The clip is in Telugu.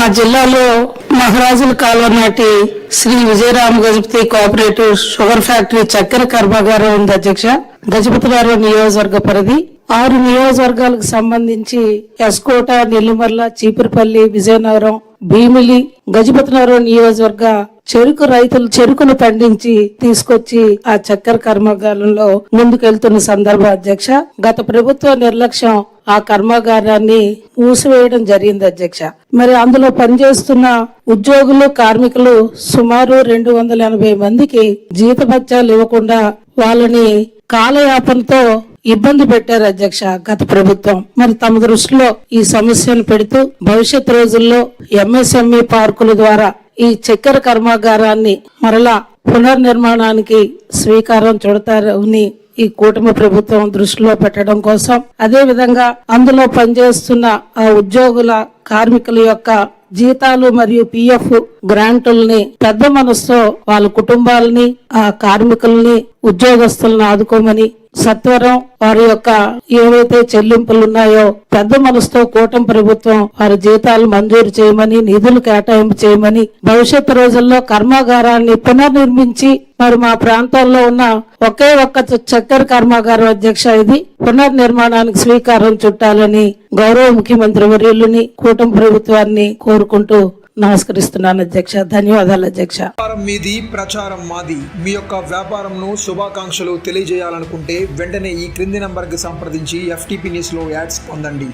మా జిల్లాలో మహారాజుల కాలం నాటి Shri Vijayarama Gajapati cooperative sugar factory చక్కెర కర్మాగారం ఉంది అధ్యక్ష. గజపతివారం నియోజకవర్గ పరిధి. ఆరు నియోజకవర్గాలకు సంబంధించి ఎస్కోట నెల్లిమర్ల చీపురుపల్లి విజయనగరం భీమిలి గజపతినగరం నియోజకవర్గ చెరుకు రైతులు చెరుకును పండించి తీసుకొచ్చి ఆ చక్కెర కర్మాగారంలో ముందుకెళ్తున్న సందర్భ అధ్యక్ష గత ప్రభుత్వ నిర్లక్ష్యం ఆ కర్మాగారాన్ని మూసివేయడం జరిగింది అధ్యక్ష. మరి అందులో పనిచేస్తున్న ఉద్యోగులు కార్మికులు సుమారు రెండు వందల ఎనభై మందికి జీతభత్యాలు ఇవ్వకుండా వాళ్ళని కాలయాపనతో ఇబ్బంది పెట్టారు అధ్యక్ష గత ప్రభుత్వం. మరి తమ దృష్టిలో ఈ సమస్యను పెడుతూ భవిష్యత్ రోజుల్లో ఎంఎస్ఎంఈ హక్కుల ద్వారా ఈ చక్కెర కర్మాగారాన్ని మరలా పునర్నిర్మాణానికి స్వీకారం చుడతారని ఈ కూటమి ప్రభుత్వం దృష్టిలో పెట్టడం కోసం. అదే విధంగా అందులో పనిచేస్తున్న ఆ ఉద్యోగుల కార్మికుల యొక్క జీతాలు మరియు పిఎఫ్ గ్రాంటుల్ని పెద్ద మనసుతో వాళ్ళ కుటుంబాలని ఆ కార్మికుల్ని ఉద్యోగస్తులను ఆదుకోమని సత్వరం వారి యొక్క ఏవైతే చెల్లింపులు ఉన్నాయో పెద్ద మనసుతో కూటమి ప్రభుత్వం వారి జీతాలు మంజూరు చేయమని నిధులు కేటాయింపు చేయమని భవిష్యత్తు రోజుల్లో కర్మాగారాన్ని పునర్నిర్మించి మరి మా ప్రాంతాల్లో ఉన్న ఒకే ఒక్క చక్కెర కర్మాగారం అధ్యక్ష ఇది పునర్నిర్మాణానికి స్వీకారం చుట్టాలని గౌరవ ముఖ్యమంత్రి వర్యులని కూటమి ప్రభుత్వాన్ని కోరుకుంటూ నమస్కరిస్తున్నాను అధ్యక్ష. ధన్యవాదాలు అధ్యక్ష. వ్యాపారం మీది ప్రచారం మాది. మీ యొక్క వ్యాపారంను శుభాకాంక్షలు తెలియజేయాలనుకుంటే వెంటనే ఈ క్రింది నంబర్కి సంప్రదించి ఎఫ్టీపీ న్యూస్లో యాడ్స్ పొందండి.